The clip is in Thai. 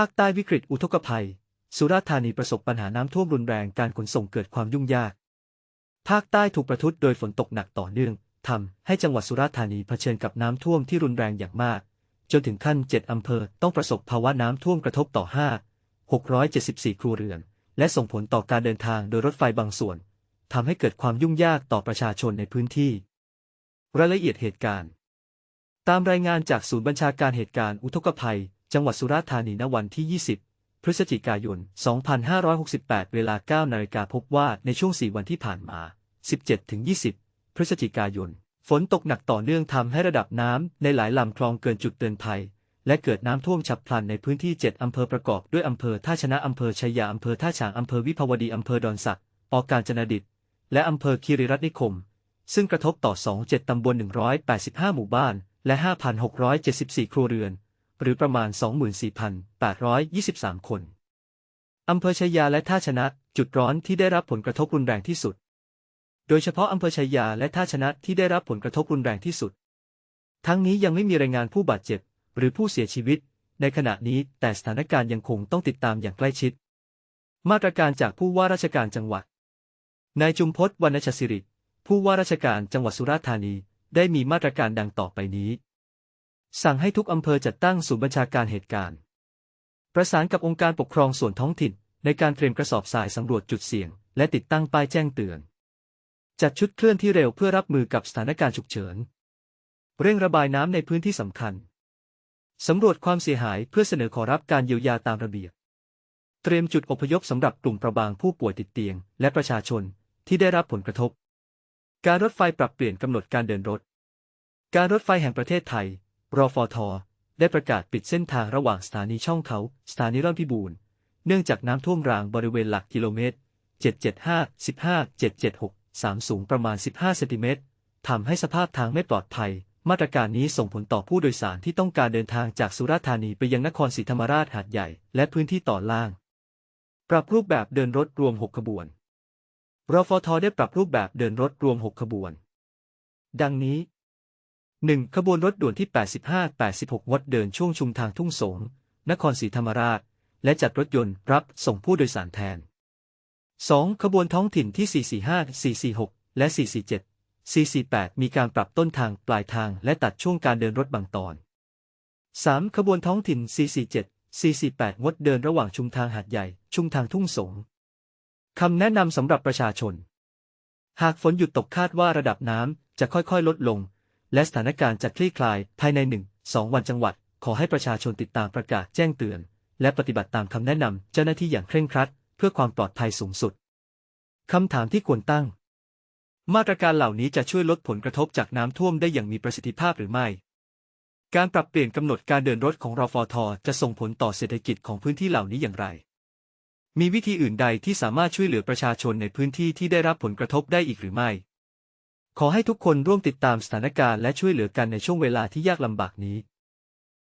ภาคใต้วิกฤตอุทกภัย สุราษฎร์ธานีประสบปัญหาน้ำท่วมรุนแรงการขนส่งเกิดความยุ่งยาก ภาคใต้ถูกประทุษโดยฝนตกหนักต่อเนื่องทำให้จังหวัดสุราษฎร์ธานีเผชิญกับน้ำท่วมที่รุนแรงอย่างมาก จนถึงขั้น 7 อำเภอต้องประสบภาวะน้ำท่วมกระทบต่อ 5 674 ครัวเรือน และส่งผลต่อการเดินทางโดยรถไฟบางส่วนทำให้เกิดความยุ่งยากต่อประชาชนในพื้นที่ รายละเอียดเหตุการณ์ ตามรายงานจากศูนย์บัญชาการเหตุการณ์อุทกภัย จังหวัดสุราษฎร์ธานีณวันที่ 20 พฤศจิกายน 2568 เวลา 9 นาฬิกาพบว่าในช่วง 4 วันที่ผ่านมา 17-20 พฤศจิกายน ฝนตกหนักต่อเนื่องทำให้ระดับน้ำในหลายลำคลองเกินจุดเตือนภัย และเกิดน้ำท่วมฉับพลันในพื้นที่ 7 อำเภอประกอบด้วยอำเภอท่าชนะอำเภอชัยยาอำเภอท่าฉางอำเภอวิภาวดีอำเภอดอนสักออกการจนดิตและอำเภอคีรีรัตนิคม ซึ่งกระทบต่อ 27 ตำบล 185 หมู่บ้าน และ 5,674 ครัวเรือน หรือประมาณ 24,823 คน อำเภอชัยยาและท่าชนะ จุดร้อนที่ได้รับผลกระทบรุนแรงที่สุด โดยเฉพาะอำเภอชัยยาและท่าชนะที่ได้รับผลกระทบรุนแรงที่สุด ทั้งนี้ยังไม่มีรายงานผู้บาดเจ็บ หรือผู้เสียชีวิต ในขณะนี้แต่สถานการณ์ยังคงต้องติดตามอย่างใกล้ชิด มาตรการจากผู้ว่าราชการจังหวัด นายจุมพศวรรณชศิริ ผู้ว่าราชการจังหวัดสุราษฎร์ธานี ได้มีมาตรการดังต่อไปนี้ สั่งให้ทุกอำเภอจัดตั้งศูนย์บัญชาการเหตุการณ์ ประสานกับองค์การปกครองส่วนท้องถิ่น ในการเตรียมกระสอบทรายสำรวจจุดเสี่ยง และติดตั้งป้ายแจ้งเตือน จัดชุดเคลื่อนที่เร็วเพื่อรับมือกับสถานการณ์ฉุกเฉิน เร่งระบายน้ำในพื้นที่สำคัญสำรวจความเสียหายเพื่อเสนอขอรับการเยียวยาตามระเบียบ เตรียมจุดอพยพสำหรับกลุ่มประบางผู้ป่วยติดเตียง และประชาชนที่ได้รับผลกระทบ การรถไฟปรับเปลี่ยนกำหนดการเดินรถ การรถไฟแห่งประเทศไทย รอฟอทอได้ประกาศปิดเส้นทางระหว่างสถานีช่องเขา สถานีร่อนพิบูรณ์เนื่องจากน้ำท่วมรางบริเวณหลักกิโลเมตร 775 15 776 3 สูงประมาณ 15 เซนติเมตรทำให้สภาพทางไม่ปลอดภัย มาตรการนี้ส่งผลต่อผู้โดยสารที่ต้องการเดินทางจากสุราษฎร์ธานีไปยังนครศรีธรรมราชหาดใหญ่ และพื้นที่ต่อล่าง ปรับรูปแบบเดินรถรวม 6 ขบวนรฟทได้ปรับรูปแบบเดินรถรวม 6 ขบวน ดังนี้ 1. ขบวนรถด่วนที่ 85-86วัดเดินช่วงชุมทางทุ่งสง นครศรีธรรมราช และจัดรถยนต์รับส่งผู้โดยสารแทน 2. ขบวนท้องถิ่นที่ 445 446 และ 447 448 มีการปรับต้นทางปลายทางและตัดช่วงการเดินรถบางตอน 3. ขบวนท้องถิ่น 447 448 งดเดินระหว่างชุมทางหาดใหญ่ ชุมทางทุ่งสง คำแนะนำสำหรับประชาชน หากฝนหยุดตกคาดว่าระดับน้ำจะค่อยๆ ลดลง และสถานการณ์จะคลี่คลายภายใน 1-2 วันจังหวัด ขอให้ประชาชนติดตามประกาศแจ้งเตือน และปฏิบัติตามคำแนะนำเจ้าหน้าที่อย่างเคร่งครัด เพื่อความปลอดภัยสูงสุดคำถามที่ควรตั้ง มาตรการเหล่านี้จะช่วยลดผลกระทบจากน้ำท่วมได้อย่างมีประสิทธิภาพหรือไม่ การปรับเปลี่ยนกำหนดการเดินรถของรอฟทจะส่งผลต่อเศรษฐกิจของพื้นที่เหล่านี้อย่างไร มีวิธีอื่นใดที่สามารถช่วยเหลือประชาชนในพื้นที่ที่ได้รับผลกระทบได้อีกหรือไม่ ขอให้ทุกคนร่วมติดตามสถานการณ์และช่วยเหลือกันในช่วงเวลาที่ยากลำบากนี้